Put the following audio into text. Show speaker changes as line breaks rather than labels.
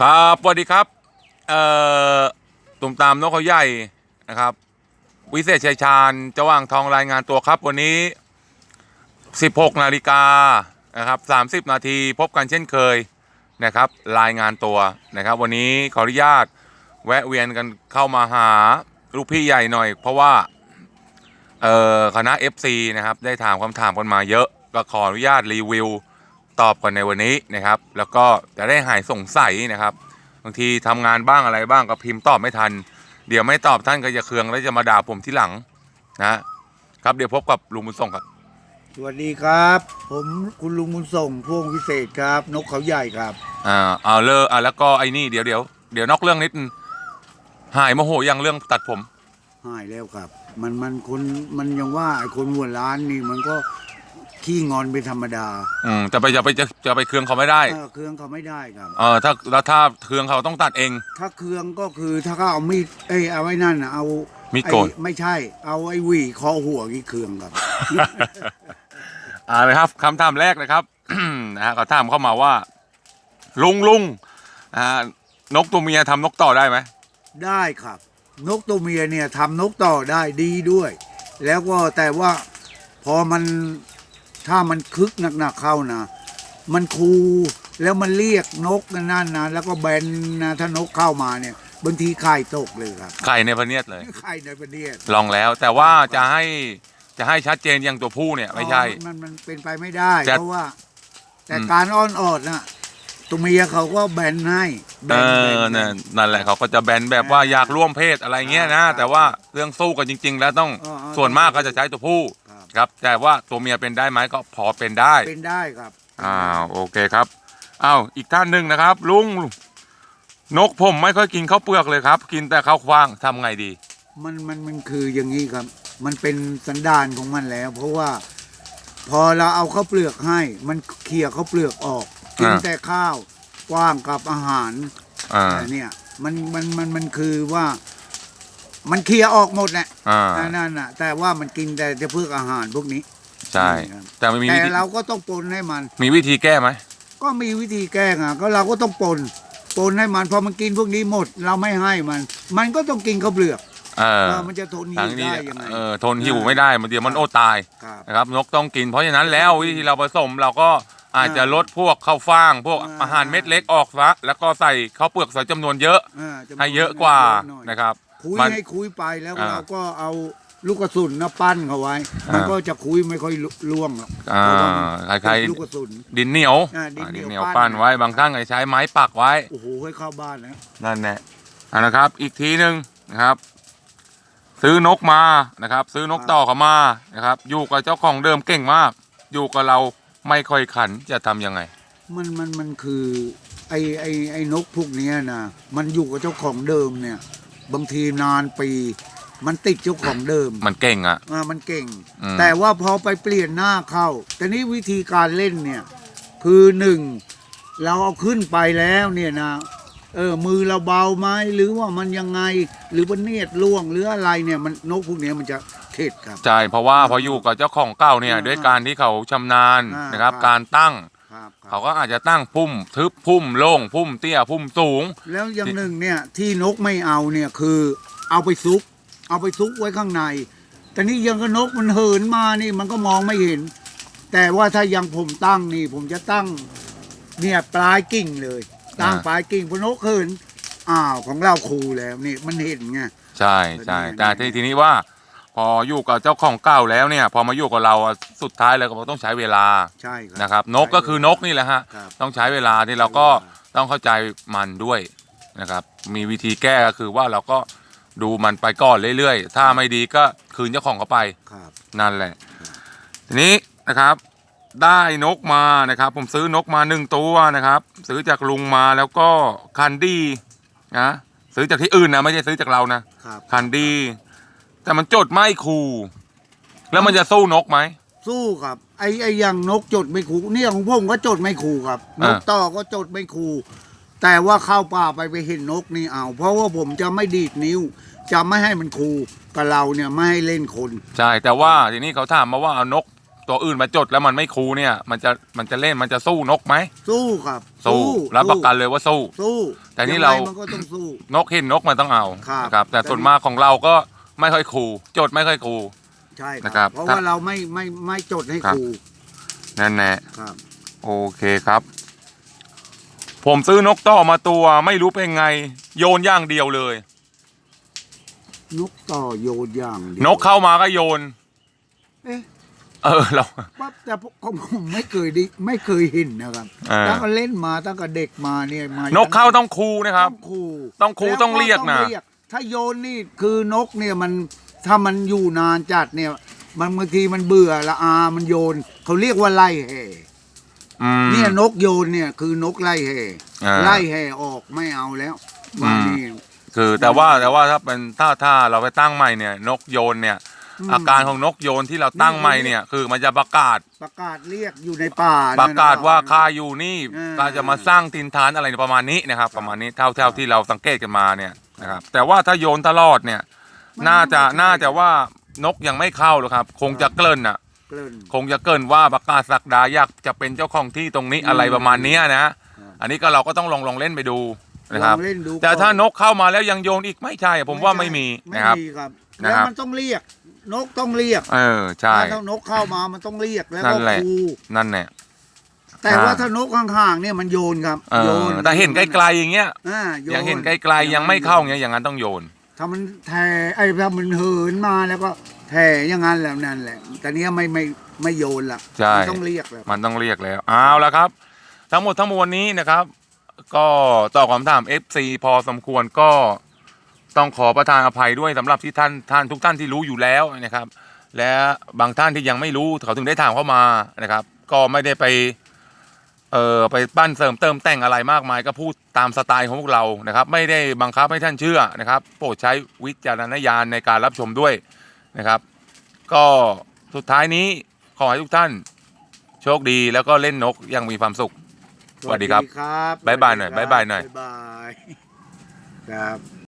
ครับสวัสดีครับ เอ่อตุ่มตามนกเขาใหญ่นะครับ วิเศษชัยชาญจะว่างทองรายงานตัวครับวันนี้ 16 นาฬิกานะครับ 30 นาทีพบกันเช่นเคยนะครับ รายงานตัวนะครับ วันนี้ขออนุญาตแวะเวียนกันเข้ามาหาลูกพี่ใหญ่หน่อย เพราะว่าเอ่อคณะ FC นะครับ ได้ถามคำถามกันมาเยอะก็ขออนุญาตรีวิว ตอบกันในวันนี้นะครับ แล้วก็จะได้หายสงสัยนะครับบางทีทำงานบ้างอะไรบ้างก็พิมพ์ตอบไม่ทัน เดี๋ยวไม่ตอบท่านก็จะเคืองแล้วจะมาด่าผมที่หลังนะครับเดี๋ยวพบกับลุงบุญส่งครับ
สวัสดีครับ ผมคุณลุงบุญส่งพวงวิเศษครับ นกเขาใหญ่ครับ
อ่าเอาเลออ่าแล้วก็ไอ้นี่เดี๋ยวเดี๋ยวเดี๋ยวนอกเรื่องนิดนึงหายโมโหยังเรื่องตัดผม
หายแล้วครับ มันมันคนมันยังว่าไอ้คนหัวร้านนี่มันก็ ขี้งอนเป็นธรรมดา
อืมจะไปจะไปจะจะไปเคืองเขาไม่ได้
เออเครื่องเขาไม่ได้ครับ
เออถ้าแล้วถ้าเคืองเขาต้องตัดเอง
ถ้าเครื่องก็คือถ้าเขาเอามีดเอ้ยเอาไว้นั่นน่ะเอา
มีดโกน
ไอ้ไม่ใช่ เอาไอ้หวีเคอหัวกี่เครื่องครับ
อ่าเลยครับคำถามแรกนะครับ นะฮะเขาถามเข้ามาว่า ลุงลุงอ่านกตัวเมียทำนกต่อได้ไหม
ได้ครับ นกตัวเมียเนี่ยทำนกต่อได้ดีด้วย แล้วก็แต่ว่าพอมัน ถ้ามันคึกหนักๆเข้านะ มันคูแล้วมันเรียกนกนั่นนะแล้วก็แบนนะถ้านกเข้ามาเนี่ยบางทีไข่ตกเลยครับ
ไข่ในพะเนียดเลย
ไข่ในประเทศ
ลองแล้ว แต่ว่าจะให้จะให้ชัดเจนอย่างตัวผู้เนี่ยไม่ใช่
มันมันเป็นไปไม่ได้
จะ
เพราะว่า แต่
อืม
การอ้อนออดนะตัวเมียเขาก็แบนให้แบ
เอน
แบ
อน
แบ
นั่น
น
นั่นแหละเขาก็จะแบนแบบว่า
อ่า
อยากร่วมเพศอะไรเงี้ยนะ
อ่า
แต่ว่าเรื่องสู้กันจริง ๆ แล้วต้อง
อ่าอ่า
ส่วนมากก็จะใช้ตัวผู้
ครับ
ครับ แต่ว่าตัวเมียเป็นได้ไหมก็พอเป็นได้
เป็นได้ครับ
อ้าวโอเคครับอ้าวอีกท่านหนึ่งนะครับ ลุงนกผมไม่ค่อยกินข้าวเปลือกเลยครับ กินแต่ข้าวฟ่างทำไงดี
มันมันมันคืออย่างนี้ครับ มันเป็นสันดานของมันแล้ว เพราะว่า พอเราเอาข้าวเปลือกให้ มันเคลี่ยข้าวเปลือกออกกิน
อ่า
แต่ข้าวกว้างกับอาหาร
อ่า
แต่เนี่ยมันมันมันมันคือว่า มันเคลียร์ออกหมดแหละ
อ่า
นั่นน่ะ แต่ว่ามันกินแต่จะเพื่ออาหารพวกนี้
ใช่
ครับ
แต่ไม่มี
แต่
วิธี
เราก็ต้องปนให้มัน
มีวิธีแก้ไหม
ก็มีวิธีแก้ไงก็เราก็ต้องปนปนให้มันพอมันกินพวกนี้หมด เราไม่ให้มัน มันก็ต้องกินข้าวเปลือก
เออ
เออมันจะทนอ
ทา
ยู่
งนี้
ได้ยังไง
เออทนหิวไม่ได้มันเดี๋ยวมันโอดตาย
ครับ
นะครับนกต้องกิน เพราะฉะนั้นแล้ววิธีเราผสมเราก็อาจจะลดพวกข้าวฟ่าง พวก
อ่า
อาหารเม็ดเล็กออกซะแล้วก็ใส่ข้าวเปลือกใส่จำนวนเยอะ
อ่าจำนวน
ให้เยอะกว่า
หน่อย
นะครับ
คุย
มัน
ให้คุยไปแล้ว
อ่า
เราก็เอาลูกกระสุนนะปั้นเขาไว้
อ่ามั
มันก็จะคุยไม่ค่อยล่วงหรอก
อ่า
เพราะว่ามัน
ใคร
เป็นลูกกระสุน
ๆดินเหนียว
อ่าดินเหนียว
อ่าเหนียว
ปั้
ปั้
น
นไว้บางท่านก็ใช้ไม้ปักไว้
โอ้โหให้เข้าบ้านแล้ว
นั่นแหละอ่านะครับ อีกทีหนึ่งนะครับ ซื้อนกมานะครับ ซื้อนกต่อเขามานะครับ อยู่กับเจ้าของเดิมเก่งมาก อยู่กับเราไม่ค่อยขันจะทำยังไง
มันมันมันคือไอไอไอนกพวกเนี้ยนะมันอยู่กับเจ้าของเดิมเนี่ย บางทีนานปี มันติดเจ้าของเดิม
มันเก่งอะ
อ่ามันเก่ง
อืม
แต่ว่าพอไปเปลี่ยนหน้าเข้า แต่นี้วิธีการเล่นเนี่ย คือหนึ่งเราเอาขึ้นไปแล้วเนี่ยนะ เออมือเราเบาไหมหรือว่ามันยังไง หรือว่าเนียดล่วงหรืออะไรเนี่ยมันนกพวกเนี้ยมันจะเข็ดครับ
ใช่เพราะว่าพออยู่กับเจ้าของเก่าเนี่ย
อ่า
ด้วยการที่เขาชำนาญ
อ่าน
นะครับ
ครับ
การตั้ง
ครับค
เขา
รับ
ก็อาจจะตั้งพุ่มทึบพุ่มโล่งพุ่มเตี้ยพุ่มสูง
แล้วอย่างหนึ่งเนี่ยที่นกไม่เอาเนี่ยคือเอาไปซุก เอาไปซุกไว้ข้างใน แต่นี่ยังก็นกมันเหินมานี่มันก็มองไม่เห็น แต่ว่าถ้ายังผมตั้งนี่ผมจะตั้งเนี่ยปลายกิ่งเลย ตั้ง
อ่า
ปลายกิ่งพอนกเหินอ้าวของเราคูแล้วนี่มันเห็นไง
ใช่ใช่
แต่
แต่
นี่
ที่ทีนี้ว่า พออยู่กับเจ้าของเก่าแล้วเนี่ย พอมาอยู่กับเราอะสุดท้ายเลยก็ต้องใช้เวลา
ใช่ครับ
นะครับ นกก็คือนกนี่แหละฮะ
ครับ
ต้องใช้เวลาที่เราก็ต้องเข้าใจมันด้วยนะครับ มีวิธีแก้ก็คือว่าเราก็ดูมันไปก่อนเรื่อยๆ ถ้าไม่ดีก็คืนเจ้าของเขาไป
ครับ
นั่นแหละ ทีนี้นะครับได้นกมานะครับ ผมซื้อนกมาหนึ่งตัวนะครับ ซื้อจากลุงมาแล้วก็คันดี้นะซื้อจากที่อื่นนะไม่ใช่ซื้อจากเรานะครับ คันดี้ แต่มันจดไม่คูแล้วมันจะสู้นกไหม
สู้ครับ ไอ้ไอ้อยังนกจดไม่คูเนี่ยของผมก็จดไม่คูครับน
อ่า
กต่อก็จดไม่คูแต่ว่าเข้าป่าไปไปเห็นนกนี่เอา เพราะว่าผมจะไม่ดีดนิ้ว จะไม่ให้มันคูกับเราเนี่ยไม่ให้เล่นคน
ใช่ แต่ว่าทีนี้เขาถามมาว่าเอานกตัวอื่นมาจดแล้วมันไม่คูเนี่ย มันจะมันจะเล่นมันจะสู้นกไหม
สู้ครับ
สู้รับประกันเลยว่าสู้
สู้
แต่นี่เรา
ยังไงมันก็ต้องสู้
นกเห็นนกมันต้องเอา
ครับ
นะครับแต่
แต่
ส่วนมากของเราก็ ไม่ค่อยคูจดไม่ค่อยคู
ใช่ค
นะครั
รับบเพราะว่าเราไม่ไม่ไม่จดให้
ครับ
ครู
นั่นแหละ
ครับ
โอเคครับ ผมซื้อนกต่อมาตัวไม่รู้เป็นไง โยนอย่างเดียวเลย
นกต่อโยนอย่างเดียวน
กเข้ามาก็โยน
เอ๊ะ
เออเรา
ปั๊บแต่ผมผมไม่เคยไดิไม่เคยเห็นนะครับ
อ่า
ตั้งแต่เล่นมาตั้งแต่เด็กมาเนี่ยมาน
นกเข้าต้องคูนะครับ
ต้องคู
ต้องคู
แล้ว
ต้องเรียกนะ
ต้องเรียก ถ้าโยนนี่คือนกเนี่ยมันถ้ามันอยู่นานจัดเนี่ย มันบางทีมันเบื่อละอา มันโยน เขาเรียกว่าไล่แห่
อืม
เนี่ยนกโยนเนี่ยคือนกไล่แห่
อ่า
ไล่แห่ออกไม่เอาแล้วว่า
อืม
นี่
คือแต่ว่าแต่ว่าถ้าเป็นถ้าถ้าเราไปตั้งใหม่เนี่ยนกโยนเนี่ย
ม
อาการของนกโยนที่เราตั้งใหม่เนี่ย คือมันจะประกาศ
ประกาศเรียกอยู่ในป่า
ประกาศว่า
ข้
ข้าอยู่นี่
อ่า
ข้าจะมาสร้างทินฐานอะไรประมาณนี้นะครับ ประมาณนี้เท่าเท่าที่เราสังเกตกันมาเนี่ย นะครับ แต่ว่าถ้าโยนตลอดเนี่ยน่าจะน่าจะว่านกยังไม่เข้าหรอกครับ คงจะเกริ่นอะ
เกลิ่น
คงจะเกริ่นว่าประกาศสักดาอยากจะเป็นเจ้าของที่ตรงนี้
อืม
อะไรประมาณเนี้ยนะ
ครับ
อันนี้ก็เราก็ต้องลองลองเล่นไปดูนะครับ
ลองเล่นดู
แต่
ก่อน
ถ้านกเข้ามาแล้วยังโยนอีกไม่ใช่ผมว่าไม่มีนะครับ
ไม่มีครับ
นะ
แล้ว
ครับ
มันต้องเรียก นกต้องเรียก
เออใช่
ถ้านกเข้ามามันต้องเรียกแล้ว
นั่
ก็
นแหละ
คู
นั่นแหละ
แต่ว่า
อ่า
ถ้านกห่างๆเนี่ยมันโยนครับ
เอ
โย
อนแต่เห็นไกลๆอย่างเงี้ย
อ่าโยน
ยังเห็นไกลๆยังไม่เข้าอย่างเงี้ยอย่างนั้นต้องโยน
ถ้ามันแทไอ้ถ้ามันเหินมาแล้วก็แผ่อย่างนั้นแหละนั่นแหละ แต่เนี้ยไม่ไม่ไม่โยนละ
ใช่
มันต้องเรียกแล้ว
มันต้องเรียกแล้วเอาละครับ ทั้งหมดทั้งมวลนี้นะครับ ก็ตอบคำถาม FC พอสมควรก็ต้องขอประทานอภัยด้วยสำหรับที่ท่านท่านทุกท่านที่รู้อยู่แล้วนะครับ และบางท่านที่ยังไม่รู้เขาถึงได้ถามเข้ามานะครับ ก็ไม่ได้ไป เอ่อไปปั้นเสริมเติมแต่งอะไรมากมายก็พูดตามสไตล์ของพวกเรานะครับ ไม่ได้บังคับให้ท่านเชื่อนะครับ โปรดใช้วิจารณญาณในการรับชมด้วยนะครับ ก็สุดท้ายนี้ขอให้ทุกท่าน โชคดีแล้วก็เล่นนกอยังมีความสุขสวัสดีครับ
ครับ
บ๊ายบายหน่อย
สวัสดีครับ
บ๊ายบายหน่อย
บ๊ายบายครับ